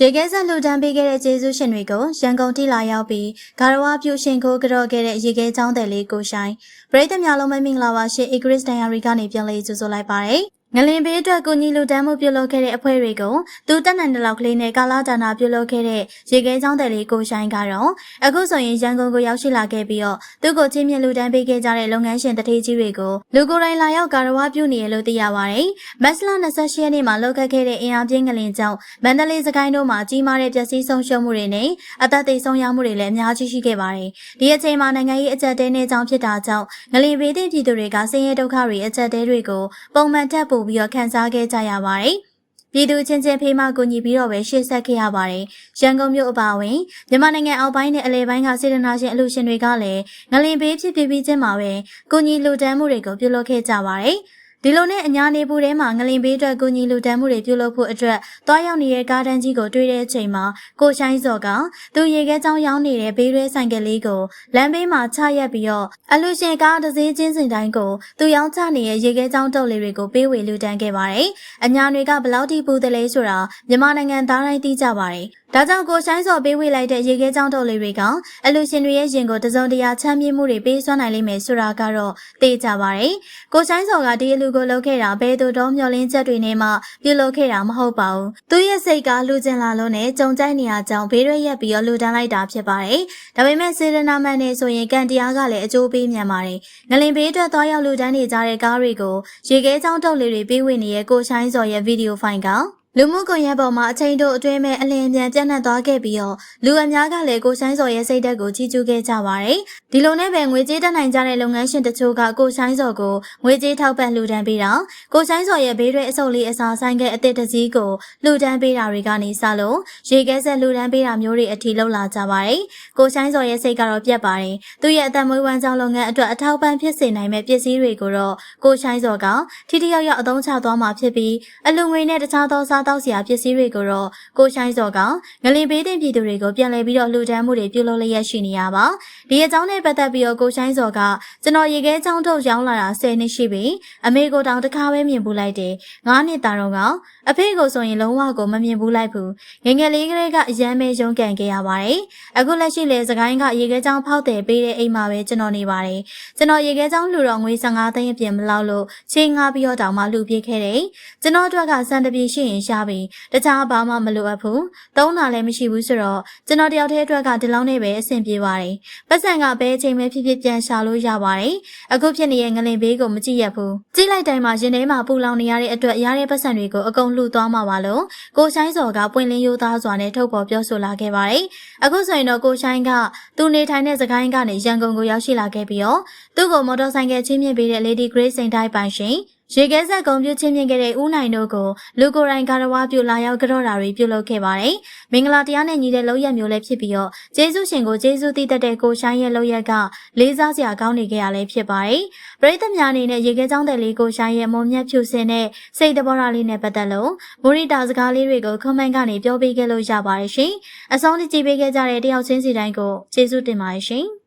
ရေခဲဆက်လှူဒန်းပေးခဲ့တဲ့ကျေးဇူးရှင်တွေကိုရန်ကုန်တိလာရောက်ပြီးဂါရဝပြုရှင်ကိုကြော့ခဲ့တဲ့ရေခဲချောင်းတယ်လေးကိုဆိုင်ပရိသတ်များလုံးမမင်္ဂလာပါရှင် Igris Diary ကနေပြန်လည်ကြိုဆိုလိုက်ပါတယ် ငလင်ဘေးအတွက်ကိုကြီးလူတန်းမှုပြုလုပ်ခဲ့တဲ့အဖွဲ့တွေကိုသူတက်နိုင်တဲ့လောက်ကလေးနဲ့ကာလာဒါနာပြုလုပ်ခဲ့တဲ့ရေခဲချောင်းတယ်လေးကိုဆိုင်ကတော့အခုဆိုရင်ရန်ကုန်ကိုရောက်ရှိလာခဲ့ပြီးတော့သူ့ကိုချင်းမြင့်လူတန်းပေးခဲ့ကြတဲ့လုပ်ငန်းရှင်တထေးကြီးတွေကိုလူကိုယ်တိုင်လာရောက်ကာရဝပြုနေရလို့သိရပါတယ်။မက်စလာ28ရက်နေ့မှာလောက်ခဲ့တဲ့အင်အားပြင်းငလင်ကြောင့်မန္တလေးစကိုင်းတို့မှာကြီးမားတဲ့ပျက်စီးဆုံးရှုံးမှုတွေနဲ့အသက်သေဆုံးရမှုတွေလည်းအများကြီးရှိခဲ့ပါတယ်။ဒီအချိန်မှာနိုင်ငံရေးအကြက်တဲနေကြောင်းဖြစ်တာကြောင့်ငလင်ဘေးသင့်ပြည်သူတွေကဆင်းရဲဒုက္ခတွေအကြက်တဲတွေကိုပုံမှန်တက်ပို့ပြီးတော့ခံစားခဲ့ကြရပါတယ်။ပြည်သူချင်းချင်းဖေးမကူညီပြီးတော့ပဲရှေ့ဆက်ခဲ့ရပါတယ်။ရန်ကုန်မြို့အပါအဝင်မြန်မာနိုင်ငံအောက်ပိုင်းနဲ့အလဲပိုင်းကစေတနာရှင်အလူရှင်တွေကလည်းငလင်ဘေးဖြစ်ဖြစ်ပြီးချင်းမှာပဲကူညီလူတန်းမှုတွေကိုပြုလုပ်ခဲ့ကြပါတယ်။ ဒီလိုနဲ့အညာနေပူထဲမှာငလင်ဘေးအတွက်ကူညီလူတန်းမှုတွေပြုလုပ်ဖို့အတွက်တွားရောက်နေတဲ့ကားတန်းကြီးကိုတွေ့တဲ့အချိန်မှာကိုရှိုင်းစော်ကသူရေခဲချောင်းရောက်နေတဲ့ဘေးရဲဆိုင်ကလေးကိုလမ်းဘေးမှာချရက်ပြီးတော့အလူရှင်ကားတစ်စင်းချင်းစင်တိုင်းကိုသူရောင်းချနေတဲ့ရေခဲချောင်းတုပ်လေးတွေကိုပေးဝေလူတန်းခဲ့ပါတယ်။အညာတွေကဘလောက်ထိပူတယ်လဲဆိုတာမြန်မာနိုင်ငံသားတိုင်းသိကြပါတယ်။ ဒါကြောင့်ကိုရှိုင်းစော်ပေးဝေလိုက်တဲ့ရေခဲချောင်းတုပ်လေးတွေကအလူရှင်တွေရဲ့ရင်ကိုတစုံတရာချမ်းမြေ့မှုတွေပေးစွမ်းနိုင်လိမ့်မယ်ဆိုတာကတော့သိကြပါတယ်။ကိုရှိုင်းစော်ကဒီအလူကိုလုပ်ခဲ့တာဘယ်သူတော့မျောလင်းချက်တွေနဲ့မှပြုလုပ်ခဲ့တာမဟုတ်ပါဘူး။သူ့ရဲ့စိတ်ကလူကျင်လာလို့နဲ့ကြုံကြိုက်နေရကြောင်းဘေးရွက်ရက်ပြီးတော့လူတန်းလိုက်တာဖြစ်ပါတယ်။ဒါပေမဲ့စေရနာမန်နဲ့ဆိုရင်ကံတရားကလည်းအကျိုးပေးမြန်ပါတယ်။ငလင်ဘေးအတွက်သွားရောက်လူတန်းနေကြတဲ့ကားတွေကိုရေခဲချောင်းတုပ်လေးတွေပေးဝေနေတဲ့ကိုရှိုင်းစော်ရဲ့ဗီဒီယိုဖိုင်က လူမှုကွန်ရက်ပေါ်မှာအချိန်တို့အတွင်းမဲ့အလင်းပြန်ပြန့်နှံ့သွားခဲ့ပြီးတော့လူအများကလည်းကိုဆိုင်စော်ရဲ့စိတ်ဓာတ်ကိုကြီးကျူးခဲ့ကြပါတယ်။ဒီလိုနဲ့ပဲငွေကြေးတက်နိုင်ကြတဲ့လုပ်ငန်းရှင်တချို့ကကိုဆိုင်စော်ကိုငွေကြေးထောက်ပံ့လှူဒန်းပေးတာကိုဆိုင်စော်ရဲ့ဘေးရွက်အစုပ်လေးအစာဆိုင်ကအစ်စ်တစည်းကိုလှူဒန်းပေးတာတွေကနေစလို့ရေခဲဆက်လှူဒန်းပေးတာမျိုးတွေအထိလောက်လာကြပါတယ်။ကိုဆိုင်စော်ရဲ့စိတ်ကတော့ပြတ်ပါတယ်။သူ့ရဲ့အသက်မွေးဝမ်းကြောင်းလုပ်ငန်းအတွက်အထောက်ပံ့ဖြစ်စေနိုင်မဲ့ပစ္စည်းတွေကိုတော့ကိုဆိုင်စော်ကထိထိရောက်ရောက်အသုံးချသွားမှာဖြစ်ပြီးအလူငွေနဲ့တခြားသောစားတောက်စရာပစ္စည်းတွေကိုတော့ကိုရှိုင်းစော်ကငလင်ပေးတဲ့ပြည်သူတွေကိုပြန်လည်ပြီးတော့လှူဒန်းမှုတွေပြုလုပ်လျက်ရှိနေရပါဒီအကြောင်းနဲ့ပတ်သက်ပြီးတော့ကိုရှိုင်းစော်ကကျွန်တော်ရေခဲချောင်းထုတ်ရောင်းလာတာ10နှစ်ရှိပြီအမေကိုတောင်တစ်ခါပဲမြင်ဘူးလိုက်တယ်9နှစ်တာတော့ကအဖေကိုဆိုရင်လုံးဝကိုမမြင်ဘူးလိုက်ဘူးငငယ်လေးကလေးကအရန်မဲရုံကန်ခဲ့ရပါတယ်အခုလက်ရှိလေစကိုင်းကရေခဲချောင်းဖောက်တယ်ပေးတဲ့အိမ်မှာပဲကျွန်တော်နေပါတယ်ကျွန်တော်ရေခဲချောင်းလှူတော့ငွေ15သိန်းအပြင်မလောက်လို့ချိန်ငါပြီးတော့တောင်မှလှူပြခဲ့တယ်ကျွန်တော်တို့ကစံတပြေရှိရင်ရှားပြီးတခြားဘာမှမလိုအပ်ဘူးသုံးတာလည်းမရှိဘူးဆိုတော့ကျွန်တော်တယောက်တည်းအတွက်ကဒီလောက်နဲ့ပဲအဆင်ပြေပါတယ်ပတ်စံကဘဲအချိန်ပဲဖြစ်ဖြစ်ပြန်ရှာလို့ရပါတယ်အခုဖြစ်နေတဲ့ငလင်ဘေးကိုမကြည့်ရဘူးကြည့်လိုက်တိုင်းမှာရင်ထဲမှာပူလောင်နေရတဲ့အတွက်ရတဲ့ပတ်စံတွေကိုအကုန်လှူသွားမှာပါလို့ကိုရှိုင်းစော်ကပွင့်လင်းရိုးသားစွာနဲ့ထုတ်ပေါ်ပြောဆိုလာခဲ့ပါတယ်အခုဆိုရင်တော့ကိုရှိုင်းကသူနေထိုင်တဲ့စကိုင်းကနေရန်ကုန်ကိုရောက်ရှိလာခဲ့ပြီးတော့သူ့ကိုမော်တော်ဆိုင်ကယ်ချင်းမြင့်ပေးတဲ့ Lady Grace စိန်တိုင်းပိုင်ရှင် ရေခဲဆက်ကုံပြုချင်းမြင့်ခဲ့တဲ့ဦးနိုင်တို့ကိုလူကိုယ်တိုင်ကာရဝါပြုလာရောက်ကြော့တာတွေပြုလုပ်ခဲ့ပါတယ်။မင်္ဂလာတရားနဲ့ညီတဲ့လောက်ရက်မျိုးလည်းဖြစ်ပြီးတော့ဂျေစုရှင်ကိုဂျေစုတည်တတ်တဲ့ကိုရှိုင်းရဲ့လောက်ရက်ကလေးစားစရာကောင်းနေခဲ့ရလဲဖြစ်ပါတယ်။ပရိသတ်များအနေနဲ့ရေခဲချောင်းတဲ့လေးကိုရှိုင်းရဲ့မုံမြတ်ဖြူစင်တဲ့စိတ်တဘောရာလေးနဲ့ပတ်သက်လို့မိုရီတာစကားလေးတွေကိုကွန်မန့်ကနေပြောပေးခဲ့လို့ရပါတယ်ရှင်။အဆုံးထိကြည့်ပေးခဲ့ကြတဲ့တယောက်ချင်းစီတိုင်းကိုဂျေစုတင်ပါတယ်ရှင်။